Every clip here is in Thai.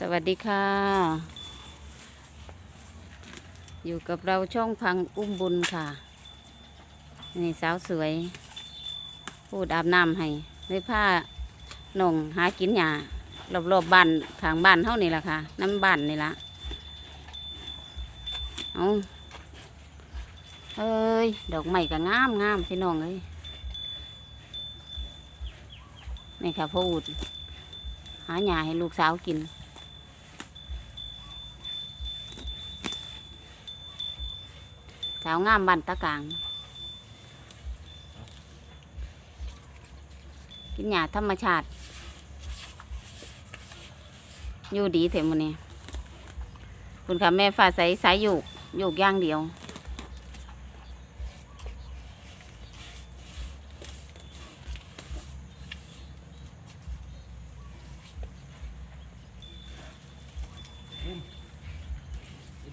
สวัสดีค่ะ อยู่กับเราช่องพังอุ้มบุญค่ะ นี่สาวสวย พูดอาบน้ำให้เลยผ้าหน่งหากินหยารอบๆบบ้านทางบ้านเท่านี่แหละค่ะ น้ำบ้านนี่ละเอาเอ้ย ดอกไม้ก็งามงามพี่น้องเอ้ยนี่ค่ะพูดหาหยาให้ลูกสาวกิน สาวงามบันตะกลาง กินหญ้าธรรมชาติ อยู่ดีเถอะมันนี่คุณค่ะแม่ฟ้าใสสายอยกโยกอย่างเดียว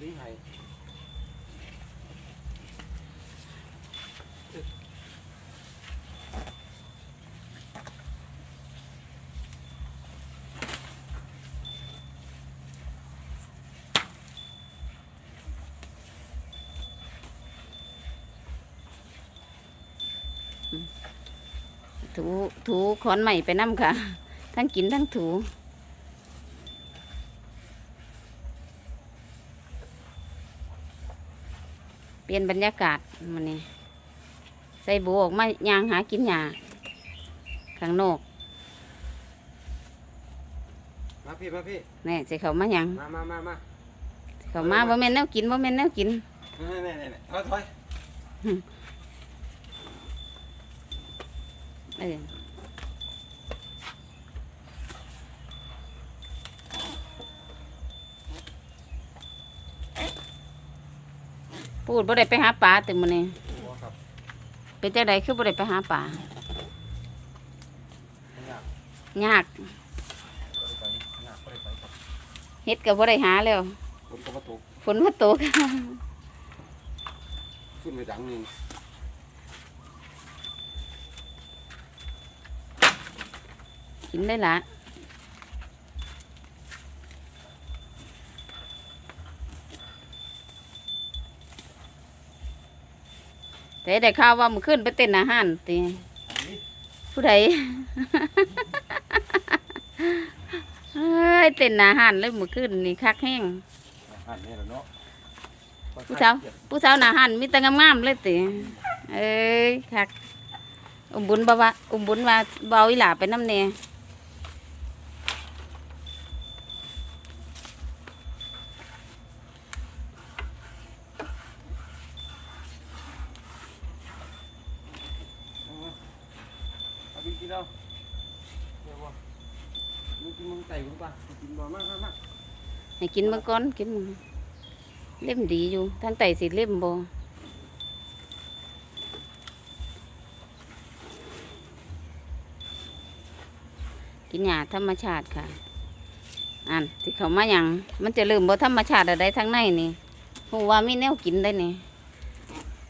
ดีไห้ ถูถูขอนใหม่ไปน้ำค่ะ ทั้งกินทั้งถูเปลี่ยนบรรยากาศมันนี่ใส่บัวออกมายางหากินหญ้าข้างนอกมาพี่มาพี่แนี่สิเขามาหยังมามามามาสิเขามาบ่แม่นแนวกินบ่แม่นแนวกินนี่นี่นี่เอาถอย เออพูดบ่ได้ไปหาปลาแต่มื้อนี้หัวครับเป็นจังไดคือบ่ได้ไปหาปลายากยากไปยากไปไปครับเฮ็ดก็บ่ได้หาแล้วฝนก็มาตกฝนมาตกขึ้นไปดังหนึง กินได้ละแต่ได้ข่าวว่ามื้อคืนไปเต้นอาหารติผู้ใดเอ้ยเต้นอาหารเลยมื้อคืนนี่คักแห้งหันนี่แหละเนาะผู้สาวผู้สาวหน้าหันมีแต่งามๆเลยติเอ้ยคัก อุ้มบุญบ่ว่าอุ้มบุญว่าบ่เอาอีหลาไปนำแน่เอาไปกินเอาเดี๋ยวว่ามึงกินมึงไต่มึงป่ะกินบ่มากมากมาก ให้ กินเมื่อก่อนกินเล่มดีอยู่ทางไตสิเล่มบ่กินหญ้าธรรมชาติค่ะอันที่เขามาหยังมันจะลืมบ่ธรรมชาติอะไรทั้งในนี่ฮู้ว่ามีแนวกินได้นี่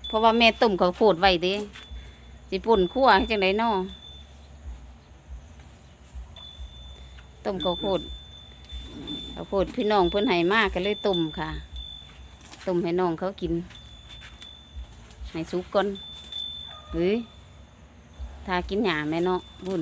เพราะว่าแม่ต้มเขาวโพดไว้ด้สิปุ่นคั่วให้จังไดนอต้มข้าวโพด ข้าวโพดพี่น้องเพิ่นให้มากก็เลยต้มค่ะต้มให้น้องเขากินให้สุกก่อนเฮ้ยถากินหยาแม่เนาะบุญ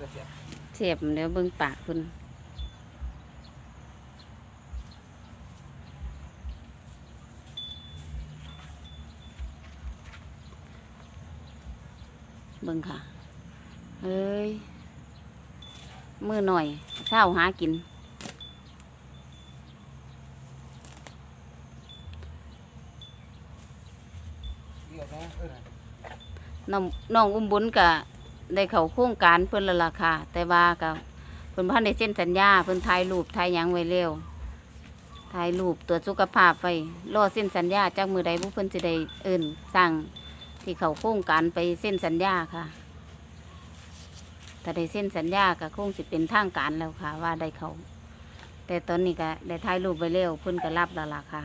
จะเสีย เสียบเดี๋ยวเบิ่งปากคุณเบิ่งค่ะ เอ้ย มือหน่อยเช้าหากินเรียกนะเออน้องน้องอุ้มบุญก็ ได้เข้าโครงการเพิ่นละล่ะค่ะแต่ว่าก็เพิ่นพันได้เส้นสัญญาเพิ่นถ่ายรูปถ่ายหยังไว้เร็วถ่ายรูปตรวจสุขภาพไว้รอเส้นสัญญาจากมือใดผู้เพิ่นสิได้เอิ้นสั่งที่เขาโครงการไปเส้นสัญญาค่ะถ้าได้เส้นสัญญาก็คงสิเป็นทางการแล้วค่ะ ว่าได้เขา แต่ตอนนี้ก็ได้ถ่ายรูปไว้เร็วเพิ่นก็รับแล้วล่ะค่ะ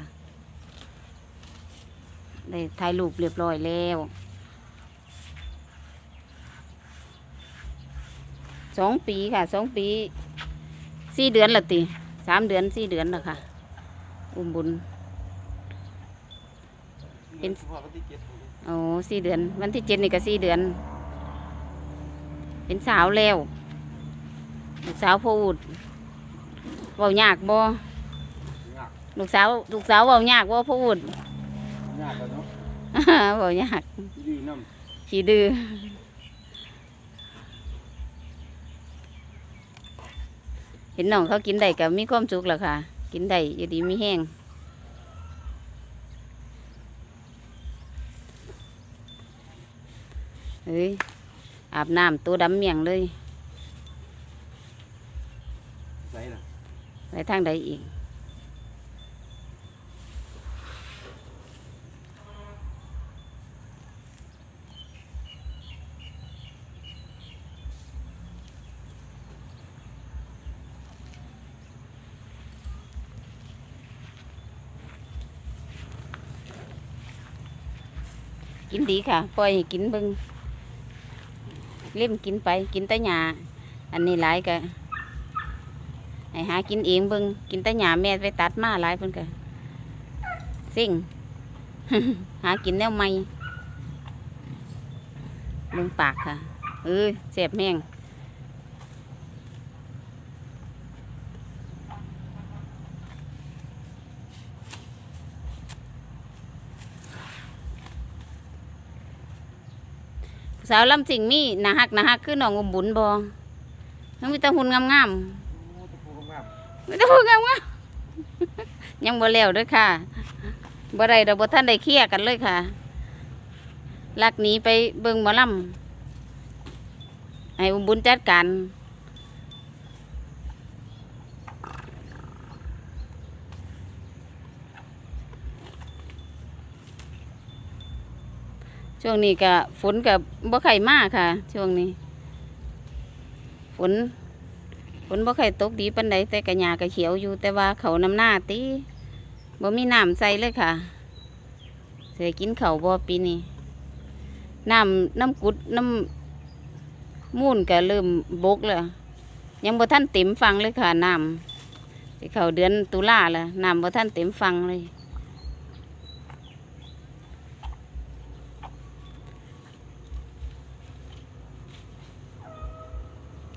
ได้ถ่ายรูปเรียบร้อยแล้ว สองปีค่ะสองปีสี่เดือนละติสามเดือนสี่เดือนละค่ะ อุ้มบุญ เป็นสุภาพปฏิเกตของโอ้สี่เดือน วันที่เจ็ดนี่ก็สี่เดือน เป็นสาวแล้วลูกสาวพูดเว้ายากบ่ยากลูกสาวลูกสาวเว้ายากบ่พูดยากแล้วเนาะเว้ายากดีน้ขี้ดื้อ เห็นน้องเขากินได้ก็มีความสุขแล้วค่ะ กินได้อยู่ดีมีแห้งเฮ้ยอาบน้ำตัวดำเมียงเลยำใส่ล่ะไปทางใดอีก กินดีค่ะ ปล่อยให้กินบึงเล่มกินไปกินแต่หญ้าอันนี้หลายก็ให้หากินเองบึงกินแต่หญ้าแม่ไปตัดมาหลายเพิ่นก็สิ่ง หากินแนวใหม่บึงปากค่ะเออเสียบแม่ง สาวลำสิ่งมีหนาหักหนาหักคือน้องอมบุญบองมันมีแต่หุ่นงามๆโอ้ตะปูงามไม่ต้องพูดกันว่ายังบ่แล้วด้วยค่ะบ่ได้ดอกบ่ท่านได้เคลียร์กันเลยค่ะลักหนีไปเบิ่งหมอลำให้อุ้มบุญจัดการ ช่วงนี้ก็ฝนกับบ่ไข่มากค่ะ ช่วงนี้ ฝนฝนบ่ค่ตกดีปานใดแต่กระหญ้าก็เขียวอยู่แต่ว่าเขาน้ำหน้าติบ่มีน้ำใส่เลยค่ะเสียกินเขาวบ่ปีนี้น้ำน้ำกุดน้ำมูนก็เริ่มบกแล้วยังบ่ทันเต็มฟังเลยค่ะน้ำสิเขาเดือนตุลาแล้วน้ำบ่ทันเต็มฟังเลย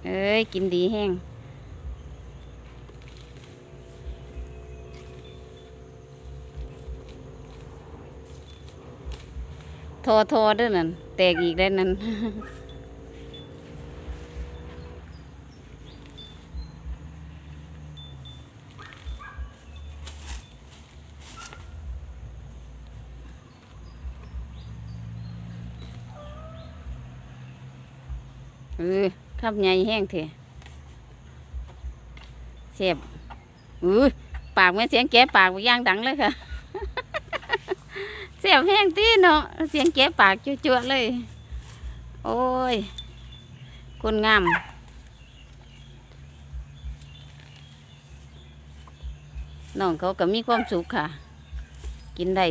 เอ้ย กินดีแห้งทอทอด้วยนั่น แตกอีกได้นั่นเออ ขับใหญ่แห้งเถอะเสียบอือปากแม่เสียงแกะปากย่างดังเลยค่ะ เสียบแห้งตีเนาะเสียงแกะปากจั่วๆเลย โอ้ยคนงามน้องเขาก็มีความสุขค่ะ กินได้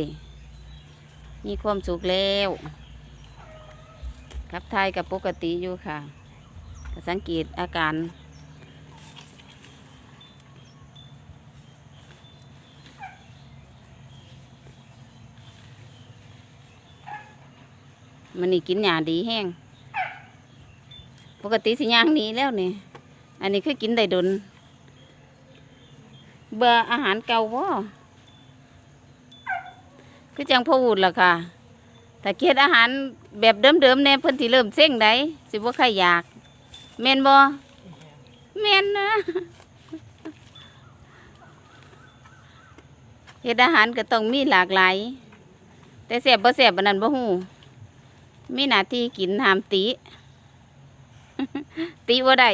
มีความสุขแล้วขับทายกับปกติอยู่ค่ะ สังเกตอาการ มันนี่กินหยาดีแห้ง ปกติสิย่างนี้แล้วนี่ อันนี้คือกินได้ดน เบื่ออาหารเก่าว่คือจังพูดล่ะค่ะ แต่เฮ็ดอาหารแบบเดิมๆแน่เพิ่นสิเริ่มเซ็งได้สิบ่าใครอยาก แม่นบ่แม่นนะเฮ็ดอาหารก็ต้องมีหลากหลาย แต่แซ่บบ่แซ่บอันนั้นบ่ฮู้มีหน้าที่กินหามติ ติบ่ได้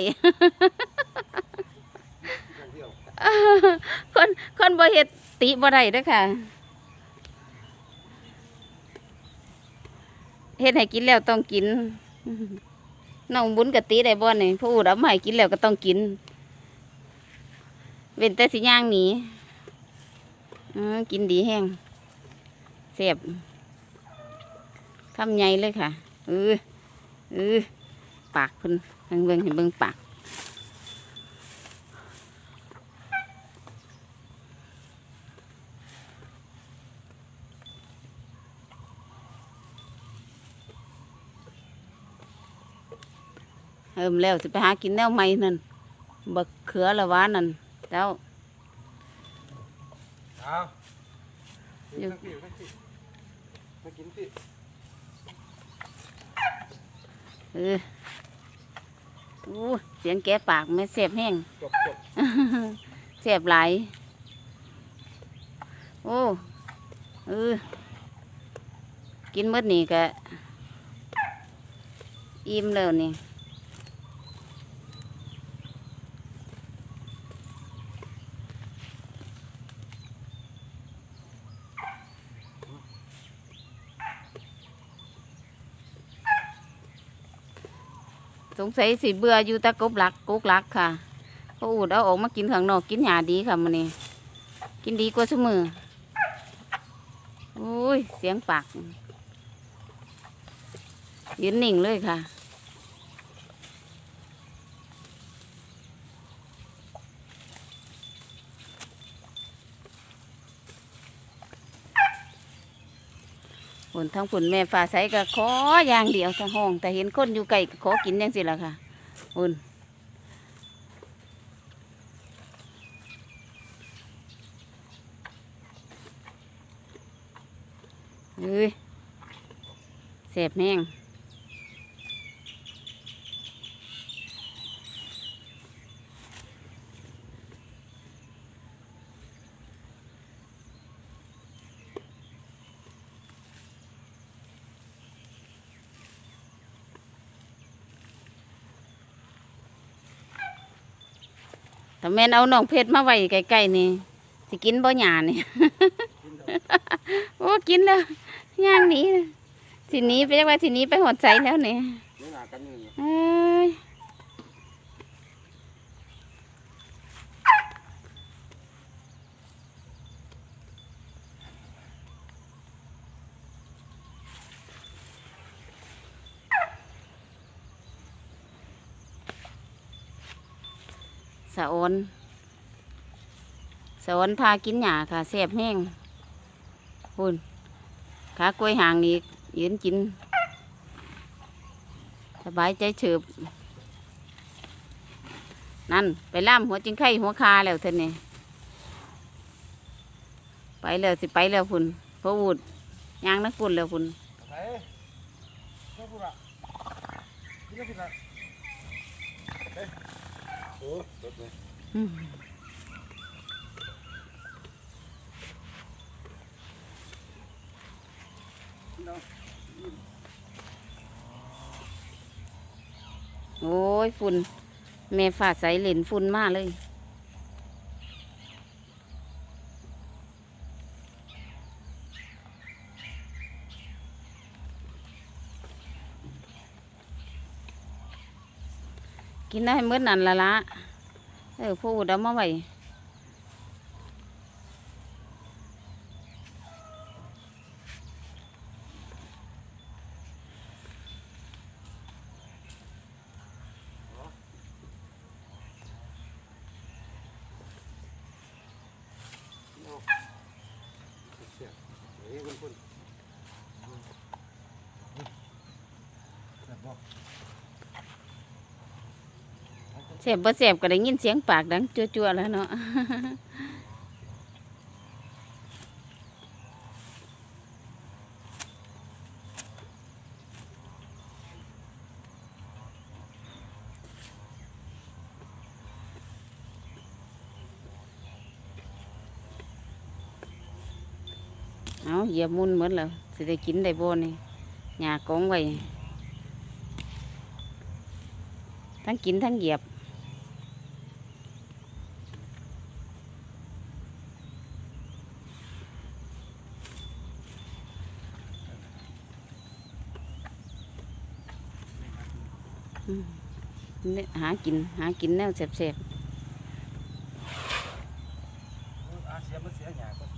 คนคนบ่เฮ็ดติบ่ได้เด้อค่ะเฮ็ดให้กินแล้วต้องกิน น้องบุญกะติได้บ่นี่ผู้อูดเอาใหม่กินแล้วก็ต้องกิน เว้นแต่สิย่างหนีเออกินดีแห้งเสียบคำใหญ่เลยค่ะเออเออปากเพิ่นเบิ่งเบิ่งให้เบิ่งปาก เอิ่มแล้วสิไปหากินแนวใหม่นั่นบักเขือละหวานนั่นเจ้าเอาเดี๋ยวกินสิมากินสิเอออู้เสียงแกะปากไม่เสียบแห้งจบจบเสียบหลายโอ้เออกินหมดนี่ก็อิ่มแล้วนี่ สงสัยสิเบื่ออยู่ตะกบหลักกกหลักค่ะพออูดเอาออกมากินข้างนอกกินหยาดีค่ะมันนี่กินดีกว่าสมืออุ้ยเสียงปากยืนนิ่งเลยค่ะ นทั้งผลแม่ฟ้าใสก็ขออย่างเดียวทั้งห้อง แต่เห็นคนอยู่ไกลก็ขอกินยังสิล่ะค่ะอุ่นเอ้ยเสพแห้ง แต่แม่นเอาน้องเพชรมาไว้ใกล้ๆนี่สิกินบ่หยานี่ โอ้กินแล้วย่างหนี้สิหนี้ไปจังว่าสิหนี้ไปหดใจแล้วนี่ยกันอยู่เนี่ย เอ้ยสะออนสะออนพากินหยาค่ะแซ่บแห้งหุ่นขากล้วยหางอีกยืนกิน สบายใจเฉิบนั่น ไปล่ามหัวจิงไข่หัวคาแล้วเท่านี่ไปแล้วสิไปแล้วพุ่นพระวูดยางนักปุ่นแล้วพุ่นไห โอ้รถเลยอืมโอ้ยฝุ่นแม่ฝาใสเหรนฝุ่นมากเลย กินได้เมื่อนั่นละละเออพูดเอามาไว้เสีย เสบบ่เสบก็ได้ยินเสียงปากดังจั่วๆแล้วเนาะเอาเหยียบมุนเหมือนแล้วสิได้กินได้บ่นี่หญ้ากองไว้ทั้งกินทั้งเหยียบ กิน หากินแนวแสบอาเสียมันเสียหยาก็ๆ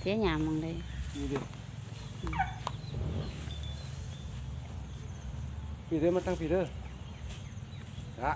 เสียหยามองได้ดีดิปีเด้อมาตั้งปีเด้อละ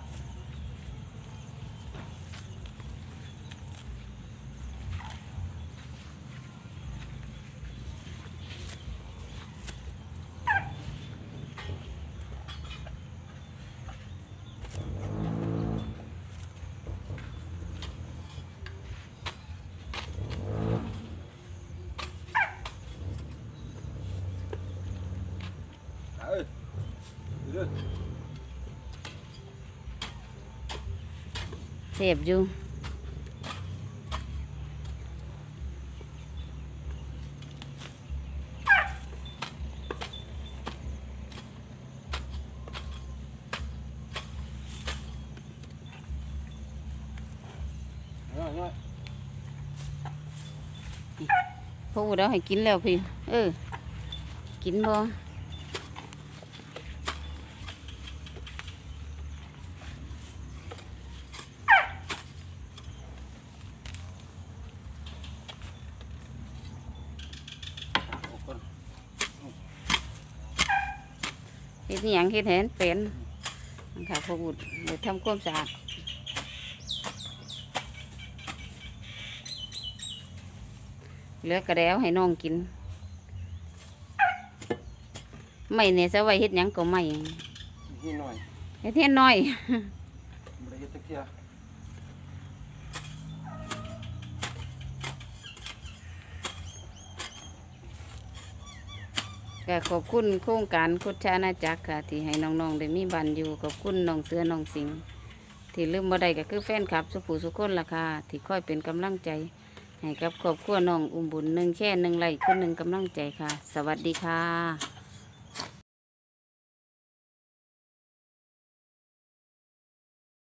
เด้อเสบอยู่ง่ายง่ายพวกเราให้กินแล้วพี่ เออ กินบ่ ออกก่อน เฮ็ดนี่ยังเฮ็ดให้มันเป็นนังค่ะพวกอุดเดี๋ยวทำความสะอาดเหลือกระแล้วให้น้องกิน ไม่เนี่ยจะไว้เฮ็ดหยังก็ไม่นี่หน่อยเฮ็ดเฮ็ดน้อยบ่ได้เฮ็ดตะเกีย ก็ขอบคุณโครงการคุชานาจักรค่ะ ที่ให้น้องๆได้มีบันอยู่ขอบคุณน้องเสือน้องสิงที่ลืมบ่ได้ก็คือแฟนคลับสุภูสุคนล่ะค่ะที่คอยเป็นกำลังใจ ให้กับครอบครัวน้องอุ้มบุญหนึ่งแค่หนึ่งไร่คือหนึ่งกำลังใจค่ะ สวัสดีค่ะ